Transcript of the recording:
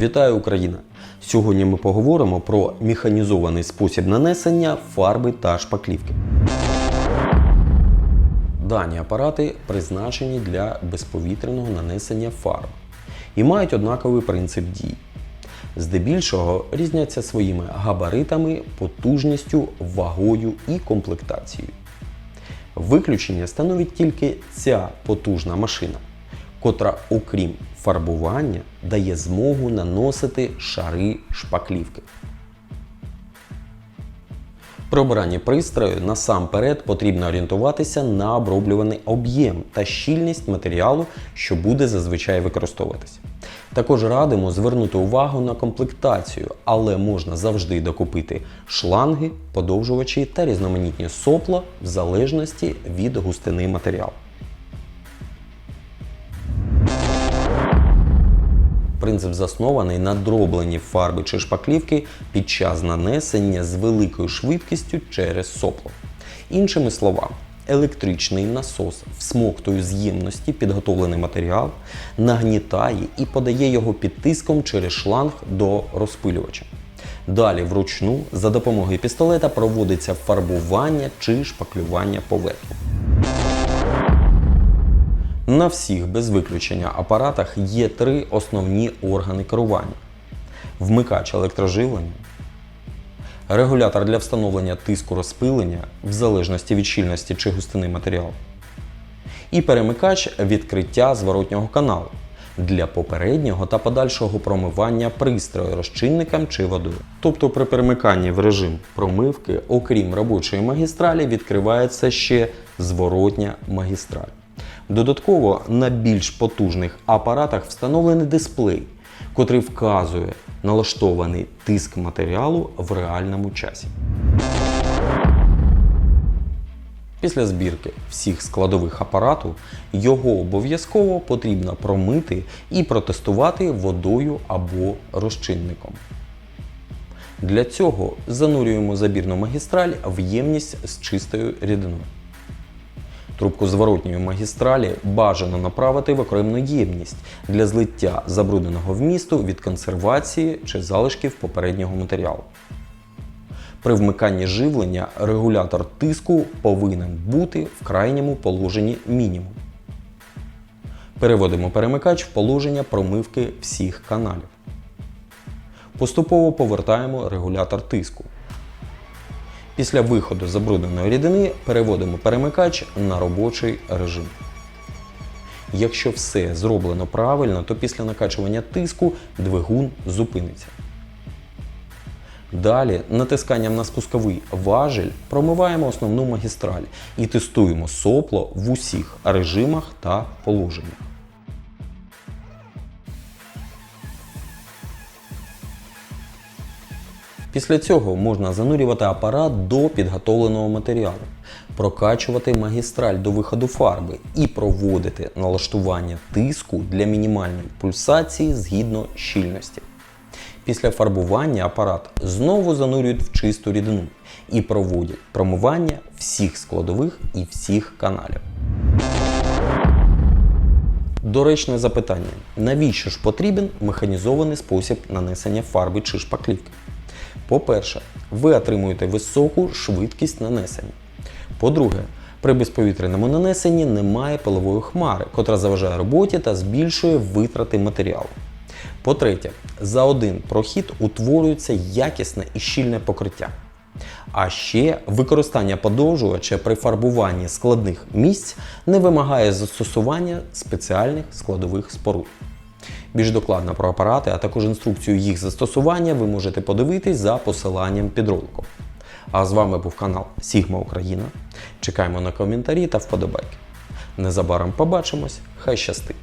Вітаю Україна! Сьогодні ми поговоримо про механізований спосіб нанесення фарби та шпаклівки. Дані апарати призначені для безповітряного нанесення фарб і мають однаковий принцип дій. Здебільшого різняться своїми габаритами, потужністю, вагою і комплектацією. Виключення становить тільки ця потужна машина, котра, окрім фарбування, дає змогу наносити шари шпаклівки. При обранні пристрою насамперед потрібно орієнтуватися на оброблюваний об'єм та щільність матеріалу, що буде зазвичай використовуватися. Також радимо звернути увагу на комплектацію, але можна завжди докупити шланги, подовжувачі та різноманітні сопла в залежності від густини матеріалу. Принцип заснований на дробленні фарби чи шпаклівки під час нанесення з великою швидкістю через сопло. Іншими словами, електричний насос всмоктує з ємності підготовлений матеріал, нагнітає і подає його під тиском через шланг до розпилювача. Далі вручну за допомогою пістолета проводиться фарбування чи шпаклювання поверхні. На всіх без виключення апаратах є три основні органи керування: вмикач електроживлення, регулятор для встановлення тиску розпилення в залежності від щільності чи густини матеріалу, і перемикач відкриття зворотнього каналу для попереднього та подальшого промивання пристрою розчинником чи водою. Тобто при перемиканні в режим промивки, окрім робочої магістралі, відкривається ще зворотня магістраль. Додатково на більш потужних апаратах встановлений дисплей, котрий вказує налаштований тиск матеріалу в реальному часі. Після збірки всіх складових апарату його обов'язково потрібно промити і протестувати водою або розчинником. Для цього занурюємо забірну магістраль в ємність з чистою рідиною. Трубку зворотньої магістралі бажано направити в окремну ємність для злиття забрудненого вмісту від консервації чи залишків попереднього матеріалу. При вмиканні живлення регулятор тиску повинен бути в крайньому положенні мінімум. Переводимо перемикач в положення промивки всіх каналів. Поступово повертаємо регулятор тиску. Після виходу забрудненої рідини переводимо перемикач на робочий режим. Якщо все зроблено правильно, то після накачування тиску двигун зупиниться. Далі натисканням на спусковий важель промиваємо основну магістраль і тестуємо сопло в усіх режимах та положеннях. Після цього можна занурювати апарат до підготовленого матеріалу, прокачувати магістраль до виходу фарби і проводити налаштування тиску для мінімальної пульсації згідно щільності. Після фарбування апарат знову занурюють в чисту рідину і проводять промивання всіх складових і всіх каналів. Доречне запитання: навіщо ж потрібен механізований спосіб нанесення фарби чи шпаклівки? По-перше, ви отримуєте високу швидкість нанесення. По-друге, при безповітряному нанесенні немає пилової хмари, котра заважає роботі та збільшує витрати матеріалу. По-третє, за один прохід утворюється якісне і щільне покриття. А ще використання подовжувача при фарбуванні складних місць не вимагає застосування спеціальних складових споруд. Більш докладно про апарати, а також інструкцію їх застосування ви можете подивитись за посиланням під роликом. А з вами був канал Сігма Україна. Чекаємо на коментарі та вподобайки. Незабаром побачимось, хай щастить!